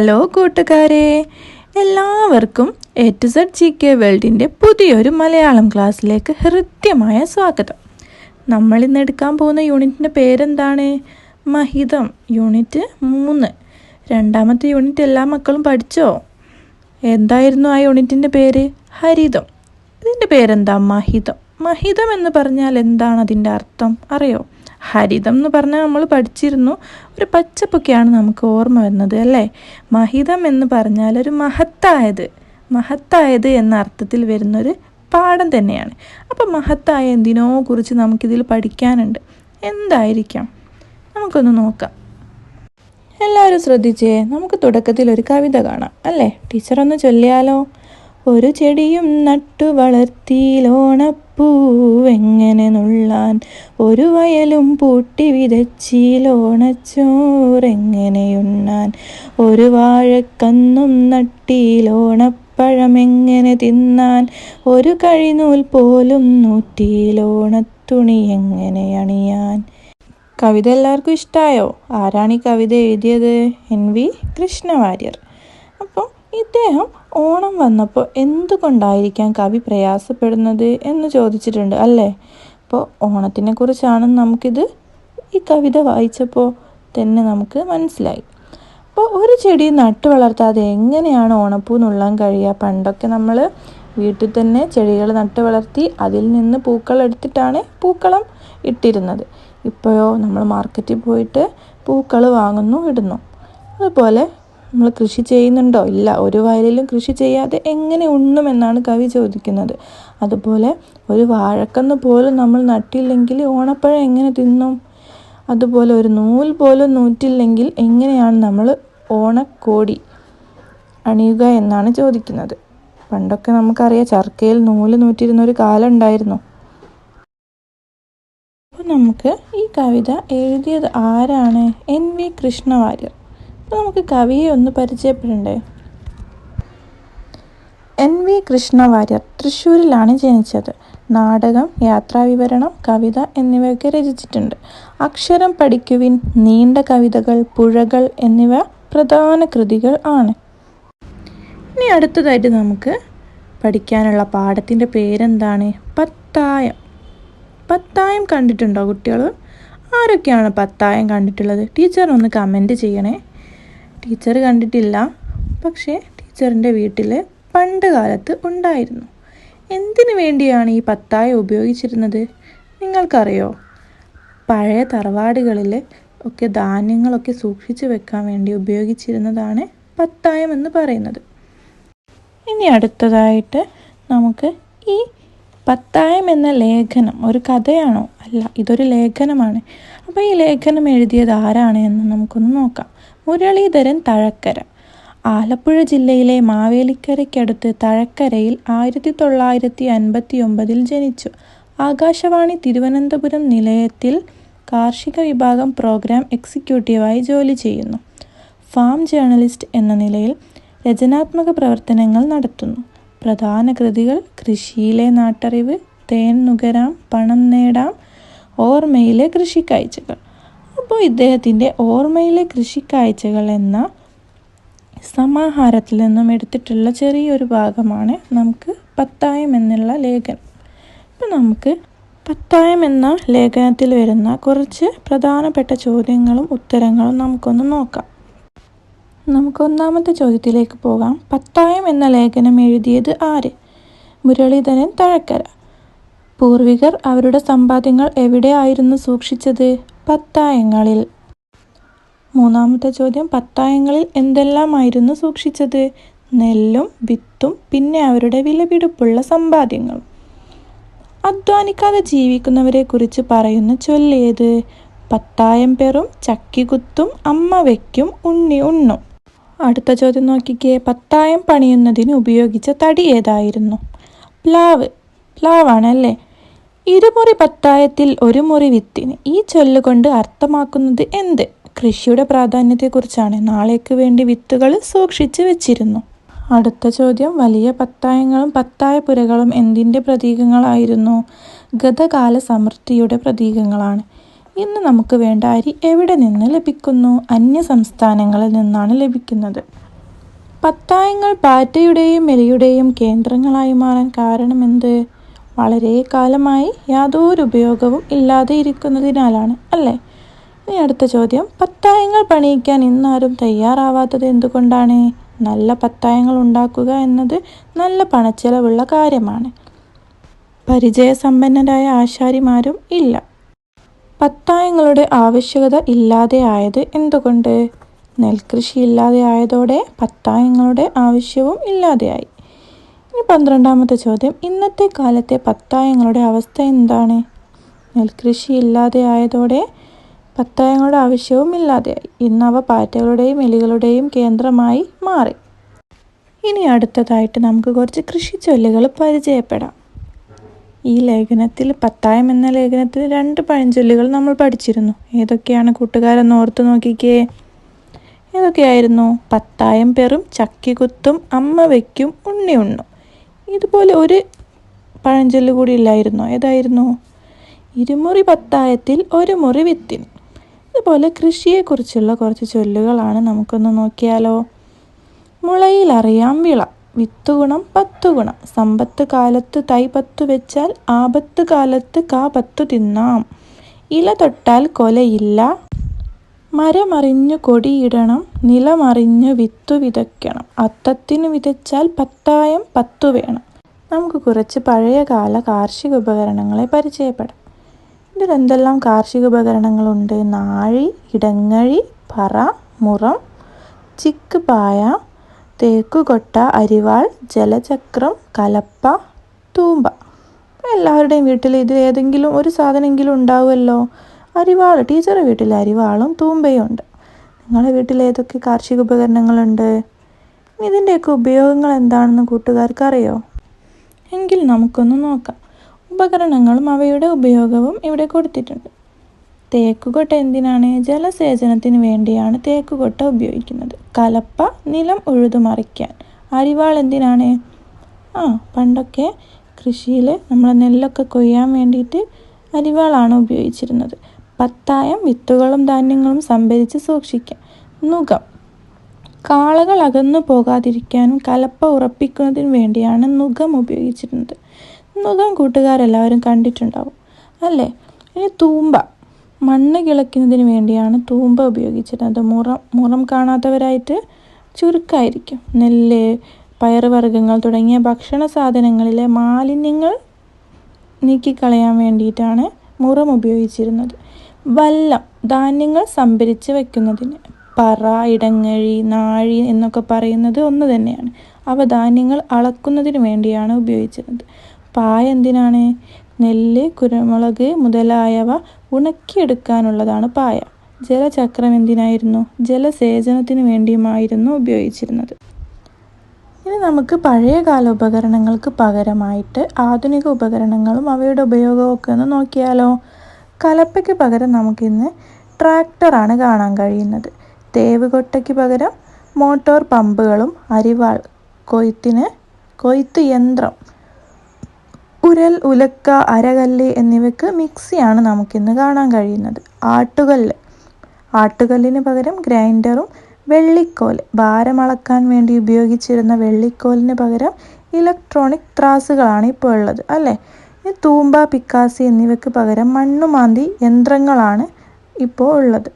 Hello കൂട്ടുകാരെ. എല്ലാവർക്കും A to Z G K വേൾഡിന്റെ പുതിയൊരു മലയാളം ക്ലാസ്സിലേക്ക് ഹൃദ്യമായ സ്വാഗതം. നമ്മൾ ഇന്ന് എടുക്കാൻ പോകുന്ന യൂണിറ്റിന്റെ പേരെന്താണ്? മഹിതം. യൂണിറ്റ് മൂന്ന്. രണ്ടാമത്തെ യൂണിറ്റ് എല്ലാ മക്കളും പഠിച്ചോ? എന്തായിരുന്നു ആ യൂണിറ്റിന്റെ പേര്? ഹരിതം. ഇതിന്റെ പേരെന്താ? മഹിതം. മഹിതം എന്ന് പറഞ്ഞാൽ എന്താണ് അതിന്റെ അർത്ഥം? അറിയോ? ഹരിതം എന്ന് പറഞ്ഞാൽ നമ്മൾ പഠിച്ചിരുന്നു. ഒരു പച്ചപ്പൊക്കെയാണ് നമുക്ക് ഓർമ്മ വരുന്നത് അല്ലേ? മഹിതം എന്ന് പറഞ്ഞാൽ ഒരു മഹത്തായത്. മഹത്തായത് എന്ന അർത്ഥത്തിൽ വരുന്നൊരു പാഠം തന്നെയാണ്. അപ്പം മഹത്തായ എന്തിനോ കുറിച്ച് നമുക്കിതിൽ പഠിക്കാനുണ്ട്. എന്തായിരിക്കാം? നമുക്കൊന്ന് നോക്കാം. എല്ലാവരും ശ്രദ്ധിച്ചേ നമുക്ക് തുടക്കത്തിൽ ഒരു കവിത കാണാം. അല്ലേ? ടീച്ചർ ഒന്ന് ചൊല്ലിയാലോ? ഒരു ചെടിയും നട്ടു വളർത്തിയിലോണപ്പൂവെങ്ങനെ നുള്ളാൻ? ഒരു വയലും പൂട്ടി വിതച്ചിലോണച്ചോറെങ്ങനെയുണ്ണാൻ ഒരു വാഴക്കന്നും നട്ടിയിലോണപ്പഴമെങ്ങനെ തിന്നാൻ? ഒരു കഴിനൂൽ പോലും നൂറ്റിയിലോണത്തുണി എങ്ങനെ അണിയാൻ? കവിത എല്ലാവർക്കും ഇഷ്ടമായോ ആരാണ് ഈ കവിത എഴുതിയത്? N V Krishna Warrier. അപ്പോൾ ഇദ്ദേഹം ഓണം വന്നപ്പോൾ എന്തുകൊണ്ടായിരിക്കാം കവി പ്രയാസപ്പെടുന്നത് എന്ന് ചോദിച്ചിട്ടുണ്ട് അല്ലേ? അപ്പോൾ ഓണത്തിനെ കുറിച്ചാണ് നമുക്കിത് ഈ കവിത വായിച്ചപ്പോൾ തന്നെ നമുക്ക് മനസ്സിലായി. അപ്പോൾ ഒരു ചെടി നട്ടു വളർത്താതെ എങ്ങനെയാണ് ഓണപ്പൂ നുള്ളാൻ കഴിയുക? പണ്ടൊക്കെ നമ്മൾ വീട്ടിൽ തന്നെ ചെടികൾ നട്ടു വളർത്തി അതിൽ നിന്ന് പൂക്കൾ എടുത്തിട്ടാണ് പൂക്കളം ഇട്ടിരുന്നത്. ഇപ്പോഴോ നമ്മൾ മാർക്കറ്റിൽ പോയിട്ട് പൂക്കൾ വാങ്ങുന്നു ഇടുന്നു. അതുപോലെ നമ്മൾ കൃഷി ചെയ്യുന്നുണ്ടോ? ഇല്ല. ഒരു വയലിലും കൃഷി ചെയ്യാതെ എങ്ങനെ ഉണ്ണുമെന്നാണ് കവി ചോദിക്കുന്നത്. അതുപോലെ ഒരു വാഴക്കന്ന് പോലും നമ്മൾ നട്ടില്ലെങ്കിൽ ഓണപ്പഴം എങ്ങനെ തിന്നും? അതുപോലെ ഒരു നൂൽ പോലും നൂറ്റില്ലെങ്കിൽ എങ്ങനെയാണ് നമ്മൾ ഓണക്കോടി അണിയുക എന്നാണ് ചോദിക്കുന്നത്. പണ്ടൊക്കെ നമുക്കറിയാം ചർക്കയിൽ നൂൽ നൂറ്റിരുന്ന ഒരു കാലം ഉണ്ടായിരുന്നു. അപ്പോൾ നമുക്ക് ഈ കവിത എഴുതിയത് ആരാണ്? N V Krishna Warrier. നമുക്ക് കവിയെ ഒന്ന് പരിചയപ്പെടണ്ടേ? എൻ. വി. കൃഷ്ണ വാര്യർ തൃശ്ശൂരിലാണ് ജനിച്ചത്. നാടകം യാത്രാവിവരണം കവിത എന്നിവയൊക്കെ രചിച്ചിട്ടുണ്ട്. അക്ഷരം പഠിക്കുവിൻ നീണ്ട കവിതകൾ പുഴകൾ എന്നിവ പ്രധാന കൃതികൾ ആണ്. ഇനി അടുത്തതായിട്ട് നമുക്ക് പഠിക്കാനുള്ള പാഠത്തിന്റെ പേരെന്താണ്? പത്തായം. പത്തായം കണ്ടിട്ടുണ്ടോ കുട്ടികൾ ആരൊക്കെയാണ് പത്തായം കണ്ടിട്ടുള്ളത്? ടീച്ചർ ഒന്ന് കമന്റ് ചെയ്യണേ. ടീച്ചർ കണ്ടിട്ടില്ല. പക്ഷേ ടീച്ചറിന്റെ വീട്ടിൽ പണ്ട് കാലത്ത് ഉണ്ടായിരുന്നു. എന്തിനു വേണ്ടിയാണ് ഈ പത്തായ ഉപയോഗിച്ചിരുന്നത്? നിങ്ങൾക്കറിയോ? പഴയ തറവാടുകളിൽ ഒക്കെ ധാന്യങ്ങളൊക്കെ സൂക്ഷിച്ചു വെക്കാൻ വേണ്ടി ഉപയോഗിച്ചിരുന്നതാണ് പത്തായം എന്ന് പറയുന്നത്. ഇനി അടുത്തതായിട്ട് നമുക്ക് ഈ പത്തായം എന്ന ലേഖനം ഒരു കഥയാണോ? അല്ല ഇതൊരു ലേഖനമാണ്. അപ്പോൾ ഈ ലേഖനം എഴുതിയത് ആരാണ് എന്ന് നമുക്കൊന്ന് നോക്കാം. മുരളീധരൻ തഴക്കര. ആലപ്പുഴ ജില്ലയിലെ മാവേലിക്കരയ്ക്കടുത്ത് തഴക്കരയിൽ ആയിരത്തി തൊള്ളായിരത്തി അൻപത്തി ഒമ്പതിൽ ജനിച്ചു. ആകാശവാണി തിരുവനന്തപുരം നിലയത്തിൽ കാർഷിക വിഭാഗം പ്രോഗ്രാം എക്സിക്യൂട്ടീവായി ജോലി ചെയ്യുന്നു. ഫാം ജേർണലിസ്റ്റ് എന്ന നിലയിൽ രചനാത്മക പ്രവർത്തനങ്ങൾ നടത്തുന്നു. പ്രധാന കൃതികൾ കൃഷിയിലെ നാട്ടറിവ് തേൻ നുകരാം പണം നേടാം ഓർമ്മയിലെ കൃഷിക്കാഴ്ചകൾ. അപ്പോൾ ഇദ്ദേഹത്തിന്റെ ഓർമ്മയിലെ കൃഷിക്കാഴ്ചകൾ എന്ന സമാഹാരത്തിൽ നിന്നും എടുത്തിട്ടുള്ള ചെറിയൊരു ഭാഗമാണ് നമുക്ക് പത്തായം എന്നുള്ള ലേഖനം. ഇപ്പം നമുക്ക് പത്തായം എന്ന ലേഖനത്തിൽ വരുന്ന കുറച്ച് പ്രധാനപ്പെട്ട ചോദ്യങ്ങളും ഉത്തരങ്ങളും നമുക്കൊന്ന് നോക്കാം. നമുക്ക് ഒന്നാമത്തെ ചോദ്യത്തിലേക്ക് പോകാം. പത്തായം എന്ന ലേഖനം എഴുതിയത് ആര്? മുരളീധരൻ തഴക്കര. പൂർവികർ അവരുടെ സമ്പാദ്യങ്ങൾ എവിടെയായിരുന്നു സൂക്ഷിച്ചത്? പത്തായങ്ങളിൽ. മൂന്നാമത്തെ ചോദ്യം പത്തായങ്ങളിൽ എന്തെല്ലാമായിരുന്നു സൂക്ഷിച്ചത്? നെല്ലും വിത്തും പിന്നെ അവരുടെ വിലപിടിപ്പുള്ള സമ്പാദ്യങ്ങളും. അധ്വാനിക്കാതെ ജീവിക്കുന്നവരെ കുറിച്ച് പറയുന്ന ചൊല്ലിയത് പത്തായം പേറും ചക്കികുത്തും അമ്മ വയ്ക്കും ഉണ്ണി ഉണ്ണും. അടുത്ത ചോദ്യം നോക്കിക്കേ. പത്തായം പണിയുന്നതിന് ഉപയോഗിച്ച തടി ഏതായിരുന്നു? പ്ലാവ്. പ്ലാവാണല്ലേ? ഇരുമുറി പത്തായത്തിൽ ഒരു മുറി വിത്തിന്. ഈ ചൊല്ലുകൊണ്ട് അർത്ഥമാക്കുന്നത് എന്ത്? കൃഷിയുടെ പ്രാധാന്യത്തെക്കുറിച്ചാണ്. നാളേക്ക് വേണ്ടി വിത്തുകൾ സൂക്ഷിച്ചു വെച്ചിരുന്നു. അടുത്ത ചോദ്യം വലിയ പത്തായങ്ങളും പത്തായപ്പുരകളും എന്തിന്റെ പ്രതീകങ്ങളായിരുന്നു? ഗതകാല സമൃദ്ധിയുടെ പ്രതീകങ്ങളാണ്. ഇന്ന് നമുക്ക് വേണ്ട അരി എവിടെ നിന്ന് ലഭിക്കുന്നു? അന്യ സംസ്ഥാനങ്ങളിൽ നിന്നാണ് ലഭിക്കുന്നത്. പത്തായങ്ങൾ പാറ്റയുടെയും എലിയുടെയും കേന്ദ്രങ്ങളായി മാറാൻ കാരണമെന്ത്? വളരെ കാലമായി യാതൊരു ഉപയോഗവും ഇല്ലാതെ ഇരിക്കുന്നതിനാലാണ് അല്ലേ? ഇനി അടുത്ത ചോദ്യം. പത്തായങ്ങൾ പണിയിക്കാൻ ഇന്നാരും തയ്യാറാവാത്തത് എന്തുകൊണ്ടാണ്? നല്ല പത്തായങ്ങൾ ഉണ്ടാക്കുക എന്നത് നല്ല പണച്ചെലവുള്ള കാര്യമാണ്. പരിചയസമ്പന്നരായ ആശാരിമാരും ഇല്ല. പത്തായങ്ങളുടെ ആവശ്യകത ഇല്ലാതെ ആയത് എന്തുകൊണ്ട്? നെൽകൃഷി ഇല്ലാതെ ആയതോടെ പത്തായങ്ങളുടെ ആവശ്യവും ഇല്ലാതെയായി. ഇനി പന്ത്രണ്ടാമത്തെ ചോദ്യം. ഇന്നത്തെ കാലത്തെ പത്തായങ്ങളുടെ അവസ്ഥ എന്താണ്? നെൽകൃഷി ഇല്ലാതെ ആയതോടെ പത്തായങ്ങളുടെ ആവശ്യവും ഇല്ലാതെയായി. ഇന്ന് അവ പാറ്റകളുടെയും എലികളുടെയും കേന്ദ്രമായി മാറി. ഇനി അടുത്തതായിട്ട് നമുക്ക് കുറച്ച് കൃഷി ചൊല്ലുകൾ പരിചയപ്പെടാം. ഈ ലേഖനത്തിൽ പത്തായം എന്ന ലേഖനത്തിൽ രണ്ട് പഴഞ്ചൊല്ലുകൾ നമ്മൾ പഠിച്ചിരുന്നു. ഏതൊക്കെയാണ് കൂട്ടുകാരെന്ന് ഓർത്തു നോക്കിക്കേ. ഏതൊക്കെയായിരുന്നു? പത്തായം പെറും ചക്കികുത്തും അമ്മ വയ്ക്കും ഉണ്ണി ഉണ്ണും ഇതുപോലെ ഒരു പഴഞ്ചൊല്ല് കൂടി ഇല്ലായിരുന്നോ? ഏതായിരുന്നു? ഇരുമുറി പത്തായത്തിൽ ഒരു മുറി വിത്തിന് ഇതുപോലെ കൃഷിയെക്കുറിച്ചുള്ള കുറച്ച് ചൊല്ലുകളാണ് നമുക്കൊന്ന് നോക്കിയാലോ. മുളയിൽ അറിയാം വിള. വിത്ത് ഗുണം പത്ത് ഗുണം. സമ്പത്ത് കാലത്ത് തൈ പത്തു വെച്ചാൽ ആപത്ത് കാലത്ത് കാ പത്തു തിന്നാം. ഇല തൊട്ടാൽ കൊലയില്ല മരമറിഞ്ഞു കൊടിയിടണം നിലമറിഞ്ഞു വിത്തു വിതയ്ക്കണം. അത്തത്തിനു വിതച്ചാൽ പത്തായം പത്തു വേണം. നമുക്ക് കുറച്ച് പഴയകാല കാർഷിക ഉപകരണങ്ങളെ പരിചയപ്പെടാം. ഇതിൽ എന്തെല്ലാം കാർഷിക ഉപകരണങ്ങളുണ്ട്? നാഴി ഇടങ്ങഴി പറ മുറം ചിക്ക് പായ തേക്കുകൊട്ട അരിവാൾ ജലചക്രം കലപ്പ തൂമ്പ. എല്ലാവരുടെയും വീട്ടിൽ ഇത് ഏതെങ്കിലും ഒരു സാധനമെങ്കിലും ഉണ്ടാവുമല്ലോ? അരിവാൾ ടീച്ചറുടെ വീട്ടിൽ അരിവാളും തൂമ്പയും ഉണ്ട് നിങ്ങളുടെ വീട്ടിൽ ഏതൊക്കെ കാർഷിക ഉപകരണങ്ങളുണ്ട്? ഇതിന്റെയൊക്കെ ഉപയോഗങ്ങൾ എന്താണെന്ന് കൂട്ടുകാർക്ക് അറിയോ എങ്കിൽ നമുക്കൊന്ന് നോക്കാം. ഉപകരണങ്ങളും അവയുടെ ഉപയോഗവും ഇവിടെ കൊടുത്തിട്ടുണ്ട്. തേക്കുകൊട്ട എന്തിനാണ്? ജലസേചനത്തിന് വേണ്ടിയാണ് തേക്കുകൊട്ട ഉപയോഗിക്കുന്നത്. കലപ്പ നിലം ഉഴുതുമറിക്കാൻ അരിവാൾ എന്തിനാണ്? ആ പണ്ടൊക്കെ കൃഷിയിൽ നമ്മൾ നെല്ലൊക്കെ കൊയ്യാൻ വേണ്ടിയിട്ട് അരിവാളാണ് ഉപയോഗിച്ചിരുന്നത്. പത്തായം വിത്തുകളും ധാന്യങ്ങളും സംഭരിച്ച് സൂക്ഷിക്കാം. നുകം. കാളകൾ അകന്നു പോകാതിരിക്കാനും കലപ്പ ഉറപ്പിക്കുന്നതിന് വേണ്ടിയാണ് നുകം ഉപയോഗിച്ചിരുന്നത്. നുകം കൂട്ടുകാരെല്ലാവരും കണ്ടിട്ടുണ്ടാവും. അല്ലേ? ഇനി തൂമ്പ. മണ്ണ് കിളയ്ക്കുന്നതിന് വേണ്ടിയാണ് തൂമ്പ ഉപയോഗിച്ചിരുന്നത്. മുറം മുറം കാണാത്തവരായിട്ട് ചുരുക്കമായിരിക്കും നെല്ല് പയറുവർഗങ്ങൾ തുടങ്ങിയ ഭക്ഷണ സാധനങ്ങളിലെ മാലിന്യങ്ങൾ നീക്കിക്കളയാൻ വേണ്ടിയിട്ടാണ് മുറം ഉപയോഗിച്ചിരുന്നത്. വല്ലം ധാന്യങ്ങൾ സംഭരിച്ച് വെക്കുന്നതിന്. പറ ഇടങ്ങഴി നാഴി എന്നൊക്കെ പറയുന്നത് ഒന്ന് തന്നെയാണ്. അവ ധാന്യങ്ങൾ അളക്കുന്നതിന് വേണ്ടിയാണ് ഉപയോഗിച്ചിരുന്നത്. പായ എന്തിനാണ്? നെല്ല് കുരുമുളക് മുതലായവ ഉണക്കിയെടുക്കാനുള്ളതാണ് പായ. ജലചക്രം എന്തിനായിരുന്നു? ജലസേചനത്തിന് വേണ്ടിയുമായിരുന്നു ഉപയോഗിച്ചിരുന്നത്. ഇനി നമുക്ക് പഴയകാല ഉപകരണങ്ങൾക്ക് പകരമായിട്ട് ആധുനിക ഉപകരണങ്ങളും അവയുടെ ഉപയോഗമൊക്കെ ഒന്ന് നോക്കിയാലോ? കലപ്പയ്ക്ക് പകരം നമുക്കിന്ന് ട്രാക്ടറാണ് കാണാൻ കഴിയുന്നത്. തേവ് കൊട്ടയ്ക്ക് പകരം മോട്ടോർ പമ്പുകളും അരിവാൾ കൊയ്ത്തിന് കൊയ്ത്ത് യന്ത്രം ഉരൽ ഉലക്ക അരകല്ല് എന്നിവയ്ക്ക് മിക്സിയാണ് നമുക്കിന്ന് കാണാൻ കഴിയുന്നത്. ആട്ടുകല്ല്. ആട്ടുകല്ലിന് പകരം ഗ്രൈൻഡറും വെള്ളിക്കോൽ ഭാരമളക്കാൻ വേണ്ടി ഉപയോഗിച്ചിരുന്ന വെള്ളിക്കോലിന് പകരം ഇലക്ട്രോണിക് ത്രാസുകളാണ് ഇപ്പോൾ ഉള്ളത് അല്ലേ? തൂമ്പ പിക്കാസി എന്നിവയ്ക്ക് പകരം മണ്ണുമാന്തി യന്ത്രങ്ങളാണ് ഇപ്പോൾ ഉള്ളത്.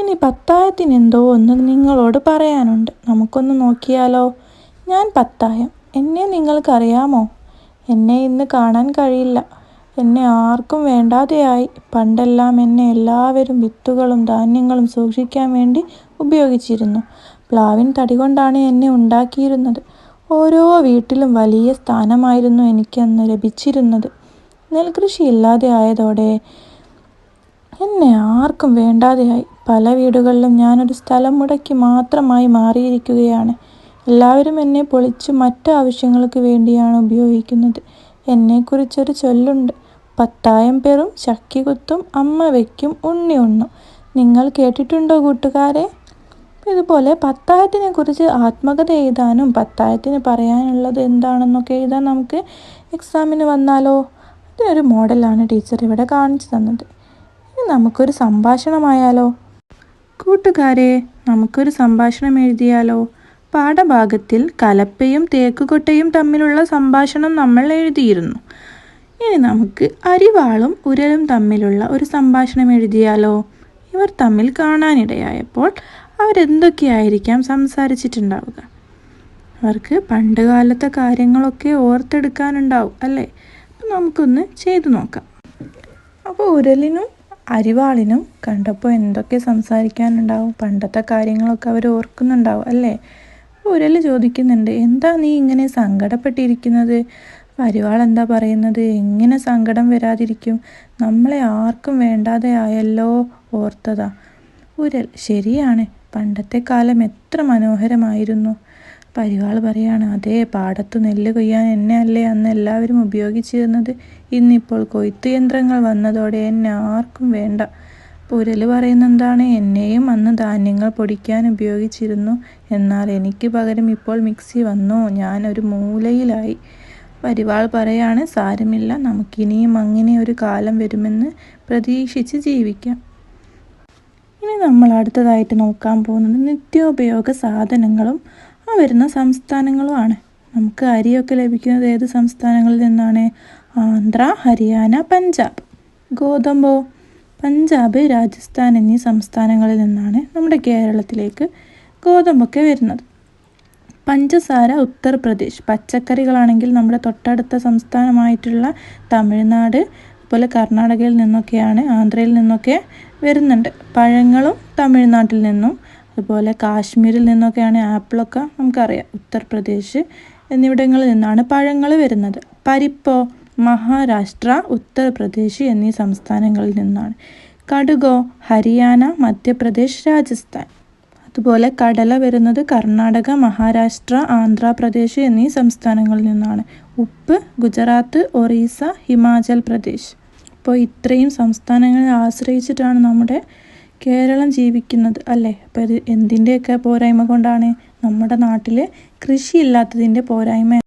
ഇനി പത്തായത്തിന് എന്തോ ഒന്ന് നിങ്ങളോട് പറയാനുണ്ട്. നമുക്കൊന്ന് നോക്കിയാലോ? ഞാൻ പത്തായം. എന്നെ നിങ്ങൾക്കറിയാമോ? എന്നെ ഇന്ന് കാണാൻ കഴിയില്ല. എന്നെ ആർക്കും വേണ്ടാതെയായി. പണ്ടെല്ലാം എന്നെ എല്ലാവരും വിത്തുകളും ധാന്യങ്ങളും സൂക്ഷിക്കാൻ വേണ്ടി ഉപയോഗിച്ചിരുന്നു. പ്ലാവിൻ തടി കൊണ്ടാണ് എന്നെ ഉണ്ടാക്കിയിരുന്നത്. ഓരോ വീട്ടിലും വലിയ സ്ഥാനമായിരുന്നു എനിക്കന്ന് ലഭിച്ചിരുന്നത്. നെൽകൃഷി ഇല്ലാതെ ആയതോടെ എന്നെ ആർക്കും വേണ്ടാതെയായി. പല വീടുകളിലും ഞാനൊരു സ്ഥലം മുടക്കി മാത്രമായി മാറിയിരിക്കുകയാണ്. എല്ലാവരും എന്നെ പൊളിച്ച് മറ്റു ആവശ്യങ്ങൾക്ക് വേണ്ടിയാണ് ഉപയോഗിക്കുന്നത്. എന്നെക്കുറിച്ചൊരു ചൊല്ലുണ്ട്. പത്തായം പേറും ശക്തികുത്തും അമ്മ വയ്ക്കും ഉണ്ണി ഉണ്ണും. നിങ്ങൾ കേട്ടിട്ടുണ്ടോ കൂട്ടുകാരെ? ഇതുപോലെ പത്തായത്തിനെ കുറിച്ച് ആത്മകഥ എഴുതാനും പത്തായത്തിന് പറയാനുള്ളത് എന്താണെന്നൊക്കെ എഴുതാൻ നമുക്ക് എക്സാമിന് വന്നാലോ? അതിനൊരു മോഡലാണ് ടീച്ചർ ഇവിടെ കാണിച്ചു തന്നത്. ഇനി നമുക്കൊരു സംഭാഷണമായാലോ? കൂട്ടുകാരെ നമുക്കൊരു സംഭാഷണം എഴുതിയാലോ? പാഠഭാഗത്തിൽ കലപ്പയും തേക്കുകൊട്ടയും തമ്മിലുള്ള സംഭാഷണം നമ്മൾ എഴുതിയിരുന്നു. ഇനി നമുക്ക് അരിവാളും ഉരലും തമ്മിലുള്ള ഒരു സംഭാഷണം എഴുതിയാലോ? ഇവർ തമ്മിൽ കാണാനിടയായപ്പോൾ അവരെന്തൊക്കെയായിരിക്കാം സംസാരിച്ചിട്ടുണ്ടാവുക? അവർക്ക് പണ്ട് കാലത്തെ കാര്യങ്ങളൊക്കെ ഓർത്തെടുക്കാനുണ്ടാവും അല്ലേ? അപ്പം നമുക്കൊന്ന് ചെയ്തു നോക്കാം. അപ്പോൾ ഉരലിനും അരിവാളിനും കണ്ടപ്പോൾ എന്തൊക്കെ സംസാരിക്കാനുണ്ടാവും? പണ്ടത്തെ കാര്യങ്ങളൊക്കെ അവർ ഓർക്കുന്നുണ്ടാവും അല്ലേ? ഉരൽ ചോദിക്കുന്നുണ്ട് എന്താ നീ ഇങ്ങനെ സങ്കടപ്പെട്ടിരിക്കുന്നത്? അരിവാൾ എന്താ പറയുന്നത്? എങ്ങനെ സങ്കടം വരാതിരിക്കും? നമ്മളെ ആർക്കും വേണ്ടാതെ ആയല്ലോ ഓർത്തതാ ഉരൽ. ശരിയാണ് പണ്ടത്തെ കാലം എത്ര മനോഹരമായിരുന്നു. പരിവാൾ പറയാണ് അതേ പാടത്തു നെല്ല് കൊയ്യാൻ എന്നെ അല്ലേ അന്ന് എല്ലാവരും ഉപയോഗിച്ചിരുന്നത്? ഇന്നിപ്പോൾ കൊയ്ത്ത് യന്ത്രങ്ങൾ വന്നതോടെ എന്നെ ആർക്കും വേണ്ട. പുരൽ പറയുന്നെന്താണ്? എന്നെയും അന്ന് ധാന്യങ്ങൾ പൊടിക്കാൻ ഉപയോഗിച്ചിരുന്നു. എന്നാൽ എനിക്ക് പകരം ഇപ്പോൾ മിക്സി വന്നു. ഞാൻ ഒരു മൂലയിലായി. പരിവാൾ പറയാണ് സാരമില്ല. നമുക്കിനിയും അങ്ങനെ ഒരു കാലം വരുമെന്ന് പ്രതീക്ഷിച്ച് ജീവിക്കാം. ഇനി നമ്മൾ അടുത്തതായിട്ട് നോക്കാൻ പോകുന്നത് നിത്യോപയോഗ സാധനങ്ങളും ആ വരുന്ന സംസ്ഥാനങ്ങളുമാണ്. നമുക്ക് അരിയൊക്കെ ലഭിക്കുന്നത് ഏത് സംസ്ഥാനങ്ങളിൽ നിന്നാണ്? ആന്ധ്ര ഹരിയാന പഞ്ചാബ്. ഗോതമ്പോ? പഞ്ചാബ് രാജസ്ഥാൻ എന്നീ സംസ്ഥാനങ്ങളിൽ നിന്നാണ് നമ്മുടെ കേരളത്തിലേക്ക് ഗോതമ്പൊക്കെ വരുന്നത്. പഞ്ചസാര ഉത്തർപ്രദേശ്. പച്ചക്കറികളാണെങ്കിൽ നമ്മുടെ തൊട്ടടുത്ത സംസ്ഥാനമായിട്ടുള്ള തമിഴ്നാട് അതുപോലെ കർണാടകയിൽ നിന്നൊക്കെയാണ് ആന്ധ്രയിൽ നിന്നൊക്കെ വരുന്നുണ്ട്. പഴങ്ങളും തമിഴ്നാട്ടിൽ നിന്നും അതുപോലെ കാശ്മീരിൽ നിന്നൊക്കെയാണ് ആപ്പിളൊക്കെ നമുക്കറിയാം. ഉത്തർപ്രദേശ് എന്നിവിടങ്ങളിൽ നിന്നാണ് പഴങ്ങൾ വരുന്നത്. പരിപ്പോ മഹാരാഷ്ട്ര ഉത്തർപ്രദേശ് എന്നീ സംസ്ഥാനങ്ങളിൽ നിന്നാണ്. കടുകോ ഹരിയാന മധ്യപ്രദേശ് രാജസ്ഥാൻ. അതുപോലെ കടല വരുന്നത് കർണാടക മഹാരാഷ്ട്ര ആന്ധ്രാപ്രദേശ് എന്നീ സംസ്ഥാനങ്ങളിൽ നിന്നാണ്. ഉപ്പ് ഗുജറാത്ത് ഒറീസ ഹിമാചൽ പ്രദേശ്. അപ്പോൾ ഇത്രയും സംസ്ഥാനങ്ങളെ ആശ്രയിച്ചിട്ടാണ് നമ്മുടെ കേരളം ജീവിക്കുന്നത് അല്ലേ? അപ്പോൾ ഇത് എന്തിന്റെയൊക്കെ പോരായ്മ കൊണ്ടാണ് നമ്മുടെ നാട്ടിൽ കൃഷിയില്ലാത്തതിന്റെ പോരായ്മ